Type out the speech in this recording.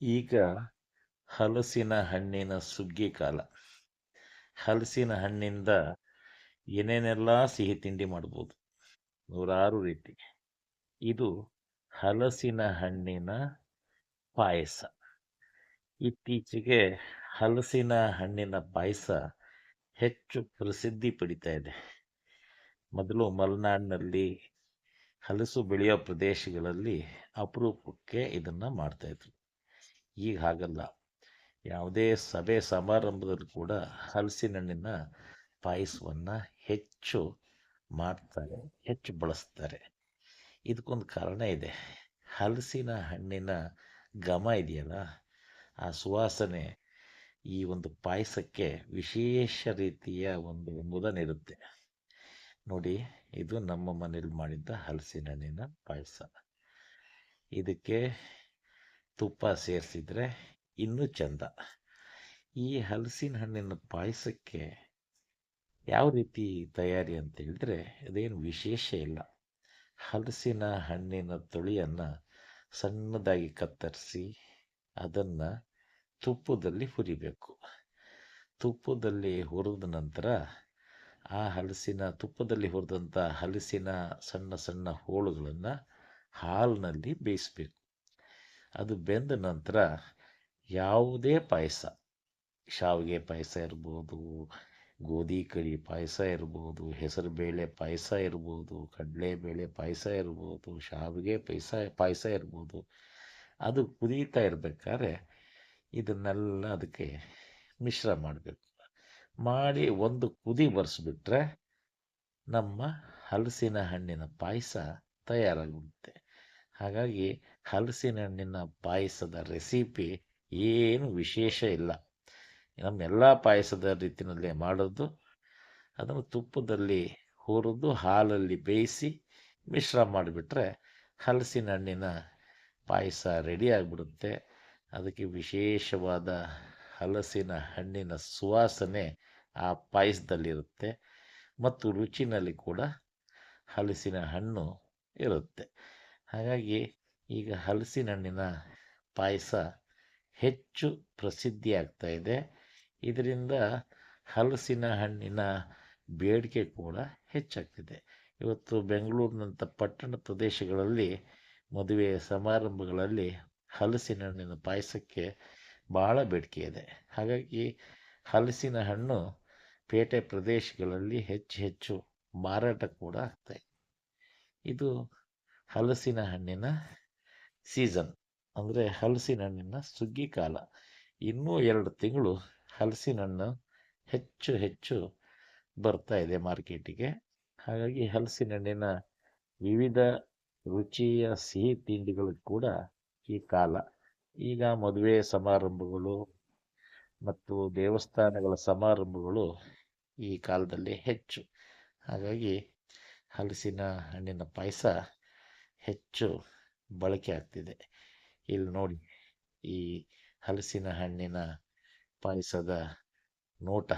ಈಗ ಹಲಸಿನ ಹಣ್ಣಿನ ಸುಗ್ಗಿ ಕಾಲ. ಹಲಸಿನ ಹಣ್ಣಿಂದ ಏನೇನೆಲ್ಲ ಸಿಹಿ ತಿಂಡಿ ಮಾಡ್ಬೋದು? ನೂರಾರು ರೀತಿ. ಇದು ಹಲಸಿನ ಹಣ್ಣಿನ ಪಾಯಸ. ಇತ್ತೀಚೆಗೆ ಹಲಸಿನ ಹಣ್ಣಿನ ಪಾಯಸ ಹೆಚ್ಚು ಪ್ರಸಿದ್ಧಿ ಪಡಿತಾ ಇದೆ. ಮೊದಲು ಮಲೆನಾಡಿನಲ್ಲಿ ಹಲಸು ಬೆಳೆಯೋ ಪ್ರದೇಶಗಳಲ್ಲಿ ಅಪರೂಪಕ್ಕೆ ಇದನ್ನು ಮಾಡ್ತಾಯಿದ್ರು ಈಗ ಹಾಗಲ್ಲ. ಯಾವುದೇ ಸಭೆ ಸಮಾರಂಭದಲ್ಲಿ ಕೂಡ ಹಲಸಿನ ಹಣ್ಣಿನ ಪಾಯಸವನ್ನು ಹೆಚ್ಚು ಮಾಡ್ತಾರೆ, ಹೆಚ್ಚು ಬಳಸ್ತಾರೆ. ಇದಕ್ಕೊಂದು ಕಾರಣ ಇದೆ. ಹಲಸಿನ ಹಣ್ಣಿನ ಘಮ ಇದೆಯಲ್ಲ, ಆ ಸುವಾಸನೆ ಈ ಒಂದು ಪಾಯಸಕ್ಕೆ ವಿಶೇಷ ರೀತಿಯ ಒಂದು ಮುದ ನೀಡುತ್ತೆ ನೋಡಿ, ಇದು ನಮ್ಮ ಮನೇಲಿ ಮಾಡಿದ್ದ ಹಲಸಿನ ಹಣ್ಣಿನ ಪಾಯಸ. ಇದಕ್ಕೆ ತುಪ್ಪ ಸೇರಿಸಿದರೆ ಇನ್ನೂ ಚಂದ. ಈ ಹಲಸಿನ ಹಣ್ಣಿನ ಪಾಯಸಕ್ಕೆ ಯಾವ ರೀತಿ ತಯಾರಿ ಅಂತ ಹೇಳಿದ್ರೆ ಅದೇನು ವಿಶೇಷ ಇಲ್ಲ. ಹಲಸಿನ ಹಣ್ಣಿನ ತೊಳಿಯನ್ನು ಸಣ್ಣದಾಗಿ ಕತ್ತರಿಸಿ ಅದನ್ನು ತುಪ್ಪದಲ್ಲಿ ಹುರಿಬೇಕು. ತುಪ್ಪದಲ್ಲಿ ಹುರಿದ ನಂತರ ಆ ಹಲಸಿನ, ತುಪ್ಪದಲ್ಲಿ ಹುರಿದಂಥ ಹಲಸಿನ ಸಣ್ಣ ಸಣ್ಣ ಹೋಳುಗಳನ್ನು ಹಾಲಿನಲ್ಲಿ ಬೇಯಿಸಬೇಕು. ಅದು ಬೆಂದ ನಂತರ ಯಾವುದೇ ಪಾಯಸ, ಶಾವಿಗೆ ಪಾಯಸ ಇರ್ಬೋದು, ಗೋಧಿ ಕಡಿ ಪಾಯಸ ಇರ್ಬೋದು, ಹೆಸರುಬೇಳೆ ಪಾಯಸ ಇರ್ಬೋದು, ಕಡಲೆಬೇಳೆ ಪಾಯಸ ಇರ್ಬೋದು, ಶಾವಿಗೆ ಪಾಯಸ ಪಾಯಸ ಇರ್ಬೋದು, ಅದು ಕುದೀತಾ ಇರಬೇಕಾದ್ರೆ ಇದನ್ನೆಲ್ಲ ಅದಕ್ಕೆ ಮಿಶ್ರ ಮಾಡಬೇಕು. ಮಾಡಿ ಒಂದು ಕುದಿ ಬರೆಸ್ಬಿಟ್ರೆ ನಮ್ಮ ಹಲಸಿನ ಹಣ್ಣಿನ ಪಾಯಸ ತಯಾರಾಗುತ್ತೆ. ಹಾಗಾಗಿ ಹಲಸಿನ ಹಣ್ಣಿನ ಪಾಯಸದ ರೆಸಿಪಿ ಏನು ವಿಶೇಷ ಇಲ್ಲ. ನಮ್ಮೆಲ್ಲ ಪಾಯಸದ ರೀತಿಯಲ್ಲೇ ಮಾಡೋದು. ಅದನ್ನು ತುಪ್ಪದಲ್ಲಿ ಹುರಿದು ಹಾಲಲ್ಲಿ ಬೇಯಿಸಿ ಮಿಶ್ರ ಮಾಡಿಬಿಟ್ರೆ ಹಲಸಿನ ಹಣ್ಣಿನ ಪಾಯಸ ರೆಡಿ ಆಗಿಬಿಡುತ್ತೆ. ಅದಕ್ಕೆ ವಿಶೇಷವಾದ ಹಲಸಿನ ಹಣ್ಣಿನ ಸುವಾಸನೆ ಆ ಪಾಯಸದಲ್ಲಿರುತ್ತೆ. ಮತ್ತು ರುಚಿನಲ್ಲಿ ಕೂಡ ಹಲಸಿನ ಹಣ್ಣು ಇರುತ್ತೆ. ಹಾಗಾಗಿ ಈಗ ಹಲಸಿನ ಹಣ್ಣಿನ ಪಾಯಸ ಹೆಚ್ಚು ಪ್ರಸಿದ್ಧಿಯಾಗ್ತಾ ಇದೆ. ಇದರಿಂದ ಹಲಸಿನ ಹಣ್ಣಿನ ಬೇಡಿಕೆ ಕೂಡ ಹೆಚ್ಚಾಗ್ತಿದೆ. ಇವತ್ತು ಬೆಂಗಳೂರಿನಂಥ ಪಟ್ಟಣ ಪ್ರದೇಶಗಳಲ್ಲಿ ಮದುವೆ ಸಮಾರಂಭಗಳಲ್ಲಿ ಹಲಸಿನ ಹಣ್ಣಿನ ಪಾಯಸಕ್ಕೆ ಭಾಳ ಬೇಡಿಕೆ ಇದೆ. ಹಾಗಾಗಿ ಹಲಸಿನ ಹಣ್ಣು ಪೇಟೆ ಪ್ರದೇಶಗಳಲ್ಲಿ ಹೆಚ್ಚು ಹೆಚ್ಚು ಮಾರಾಟ ಕೂಡ ಆಗ್ತಾಯಿದೆ ಇದು ಹಲಸಿನ ಹಣ್ಣಿನ ಸೀಸನ್ ಅಂದರೆ ಹಲಸಿನ ಹಣ್ಣಿನ ಸುಗ್ಗಿ ಕಾಲ. ಇನ್ನೂ ಎರಡು ತಿಂಗಳು ಹಲಸಿನ ಹಣ್ಣು ಹೆಚ್ಚು ಹೆಚ್ಚು ಬರ್ತಾ ಇದೆ ಮಾರ್ಕೆಟಿಗೆ ಹಾಗಾಗಿ ಹಲಸಿನ ಹಣ್ಣಿನ ವಿವಿಧ ರುಚಿಯ ಸಿಹಿ ತಿಂಡಿಗಳು ಕೂಡ ಈ ಕಾಲ. ಈಗ ಮದುವೆ ಸಮಾರಂಭಗಳು ಮತ್ತು ದೇವಸ್ಥಾನಗಳ ಸಮಾರಂಭಗಳು ಈ ಕಾಲದಲ್ಲಿ ಹೆಚ್ಚು. ಹಾಗಾಗಿ ಹಲಸಿನ ಹಣ್ಣಿನ ಪಾಯಸ ಹೆಚ್ಚು ಬಳಕೆ ಆಗ್ತಿದೆ. ಇಲ್ಲಿ ನೋಡಿ ಈ ಹಲಸಿನ ಹಣ್ಣಿನ ಪಾಯಸದ ನೋಟ.